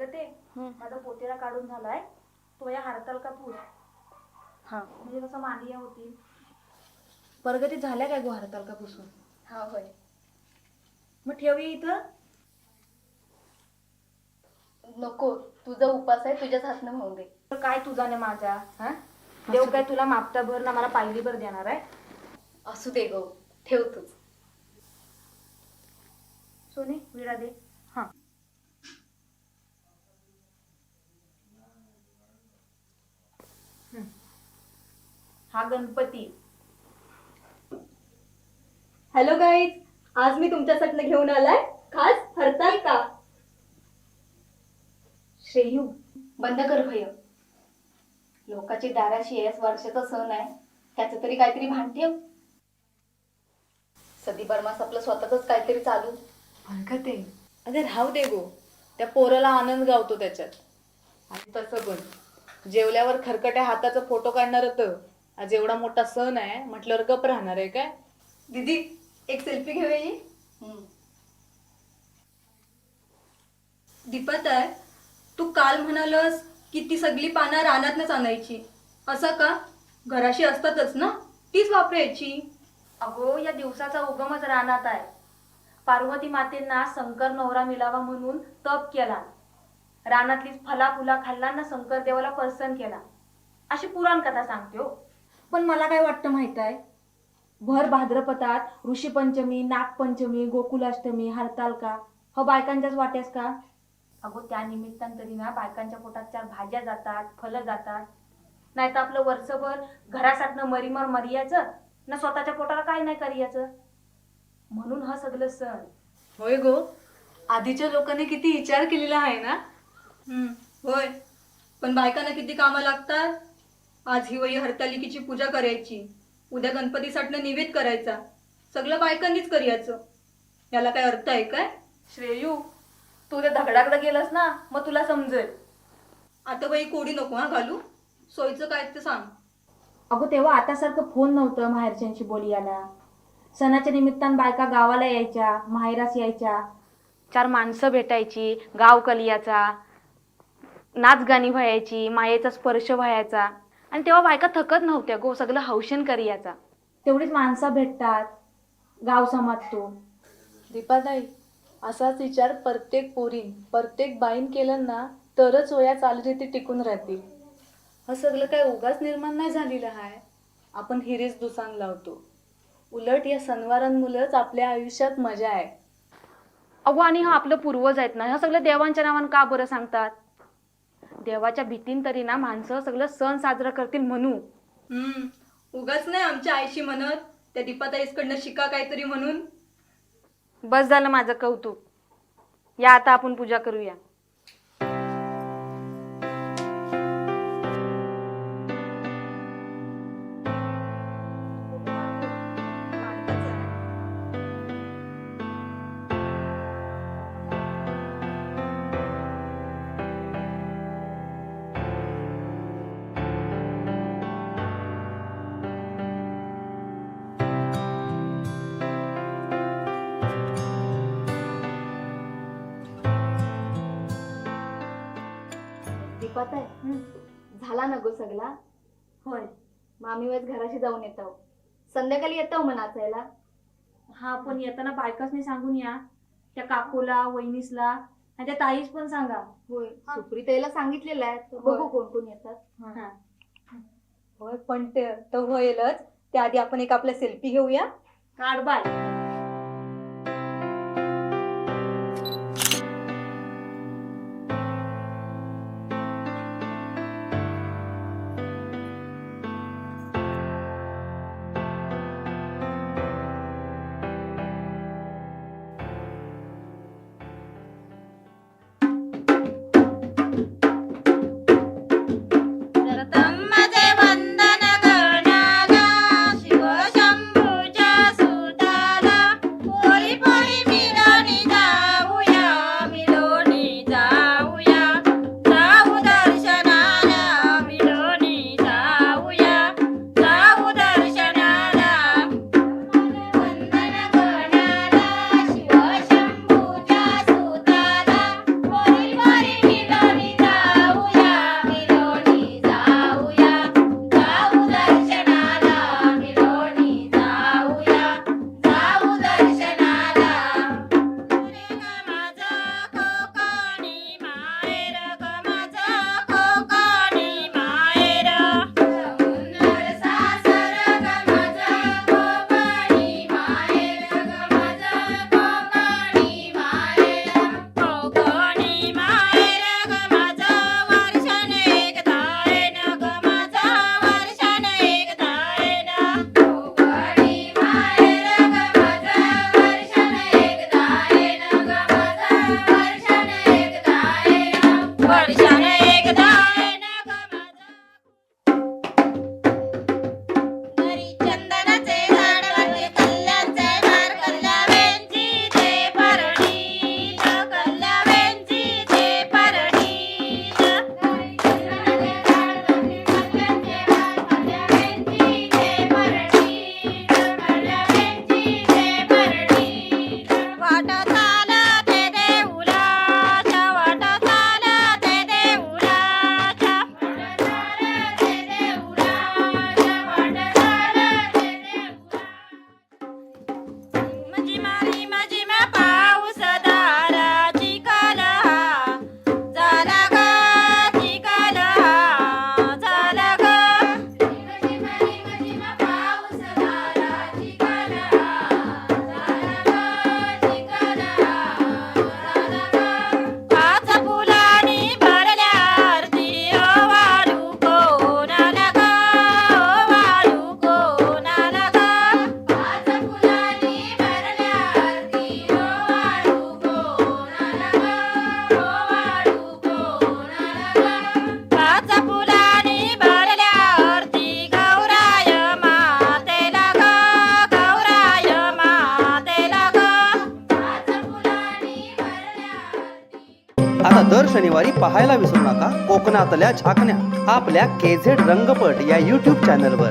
माझा पोतेरा काढून झालाय. तो या हरताल का पूर? हा. म्हणजे कसं मांडिया होती. प्रगती झाल्या काय गो हरताल का पुसून? हा होय. मग ठेवी इथं. नको तुझा उपास आहे तुझ्याच हातनं होऊन दे. तर काय तुझा ने माझा हा? देव काय तुला मापटा भर ना मला पायली भर देणार आहे. असू दे गो ठेव तूच. सोने विडा दे. हा गणपती. हॅलो गाईज आज मी तुमच्यासाठी घेऊन आलाय. खास हरताल का? श्रेयू बंद कर भय. लोकाची दाराशी आहेस वर्षाचा सण आहे. त्याचं तरी काहीतरी भान ठेव. सदी बर्मास आपलं स्वतःच काहीतरी चालू. हरकत आहे. अरे राहू दे गो. त्या पोराला आनंद गावतो त्याच्यात. आणि तसं पण. जेवल्यावर खरकट्या हाताचा फोटो काढणार होतं आज एवढा मोठा सण आहे म्हटल्यावर गप राहणार आहे काय? दीदी एक सेल्फी घेऊया ये. आहे तू काल म्हणालस की ती सगळी पानं रानातनच आणायची. असं का? घराशी असतातच ना? तीच वापरायची. अगो या दिवसाचा उगमच रानात आहे. पार्वती मातेंना शंकर नवरा मिळावा म्हणून तप केला. रानातलीच फला फुला खाल्ला ना शंकर देवाला प्रसन्न केला. अशी पुराण कथा सांगते हो. पण मला काय वाटतं माहीत आहे? भर भाद्रपदात ऋषीपंचमी नागपंचमी गोकुलाष्टमी हरतालका हो बायकांच्याच वाट्यास का? अगो त्या निमित्तानं तरी ना बायकांच्या पोटात चार भाज्या जातात फलं जातात. नाही तर आपलं वर्षभर घरासाठनं मरीमर मरियाचं ना स्वतःच्या पोटाला काय नाही करियाचं? म्हणून हा सगळं सण. होय गो. आधीच्या लोकांनी किती विचार केलेला आहे ना? होय. पण बायकांना किती कामं लागतात? आज ही वही हरतालिकेची पूजा करायची. उद्या गणपतीसाठी निवेद करायचा. सगळं बायकांनीच करायचं याला काय अर्थ आहे काय? श्रेयू तू त्या धगडाकडे गेलास ना मग तुला समजेल. आता वही कोडी नको हा घालू? सोयीचं काय ते सांग. अगो तेव्हा आतासारखं फोन नव्हतं माहेरच्यांशी बोलियाला सणाच्या निमित्तानं बायका गावाला यायच्या माहेरास यायच्या. चार माणसं भेटायची गाव कलियाचा. नाच गाणी व्हायची मायेचा स्पर्श व्हायचा. आणि तेव्हा बायका थकत नव्हत्या गो सगळं हौशन करियाचा तेवढीच माणसं भेटतात गाव समाजतो. दीपाताई असाच विचार प्रत्येक पोरीन प्रत्येक बाईन केलं ना तरच वया चालरीती टिकून राहतील. हा सगळं काय उगाच निर्माण नाही झालेलं आहे आपण हिरीच दुसांग लावतो. उलट या सणवारांमुळेच आपल्या आयुष्यात मजा आहे. अगो आणि हा आपलं पूर्वज आहेत ना ह्या सगळं देवांच्या नावानं का बरं सांगतात? देवाच्या भीतीन तरी ना माणसं सगळं सण साजरा करतील म्हणू. हम्म. उगाच नाही आमच्या आईशी म्हणत. त्या दीपाताईसकडनं शिका काहीतरी म्हणून. बस झालं माझं कौतुक. या आता आपण पूजा करूया. दीपात आहे? झाला ना गो सगळा? होय. मग आम्ही वेळेस घराशी जाऊन येतो. संध्याकाळी येतो मग नाचायला. हा पण येताना बायकाच नाही सांगून या. त्या काकूला वहिनीसला आणि त्या ताईस पण सांगा. होय. सुप्रीताईला सांगितलेलं आहे. तर बघू कोण कोण येतात. हा. होय पण ते तर होईलच. त्याआधी आपण एक आपल्या सेल्फी घेऊया. काढ बाय. शनिवारी पाहायला विसरू नका. कोकणातल्या झाकण्या आपल्या केझेड रंगपट या यूट्यूब चॅनलवर